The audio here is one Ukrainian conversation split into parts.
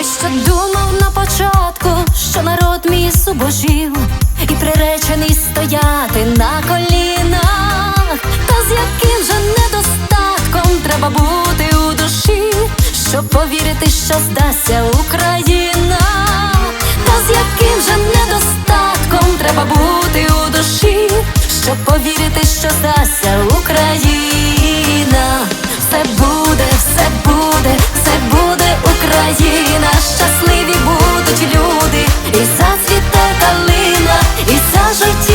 Той, що думав на початку, що народ мій субожив і приречений стояти на колінах, та з яким же недостатком треба бути у душі, щоб повірити, що здасться Україна, та з яким же недостатком треба бути у душі, щоб повірити, що здасться Україна.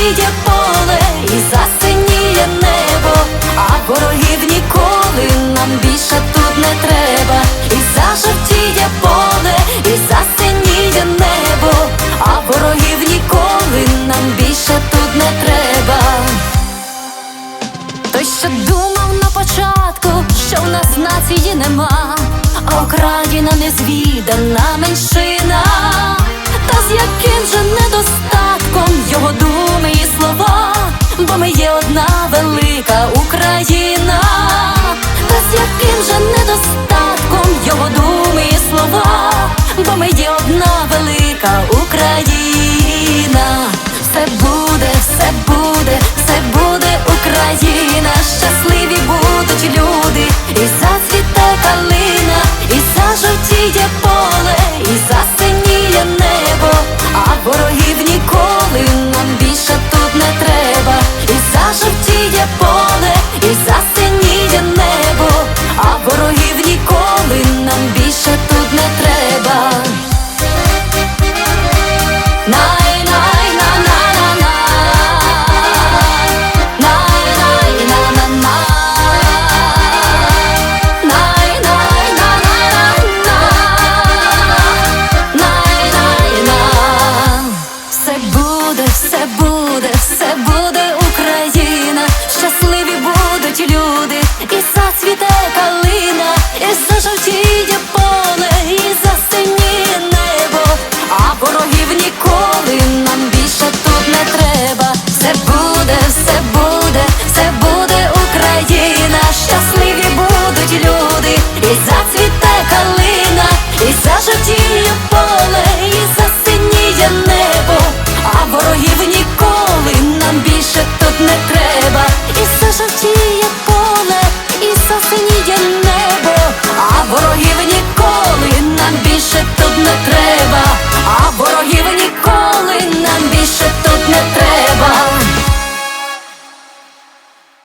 Зажовтіє поле, і засиніє небо, а ворогів ніколи нам більше тут не треба, і зажовтіє поле, і засиніє небо, а ворогів ніколи нам більше тут не треба. Той, що думав на початку, що в нас нації нема, а Україна незвідана меншина, та з яким же недостатком велика Україна, та з яким же недостатком його думи і слова, бо ми є одна велика Україна, все буде, все буде, все буде Україна, щасливі будуть люди, і зацвіте калина, і зажовтіє поле, і засиніє небо, а ворогів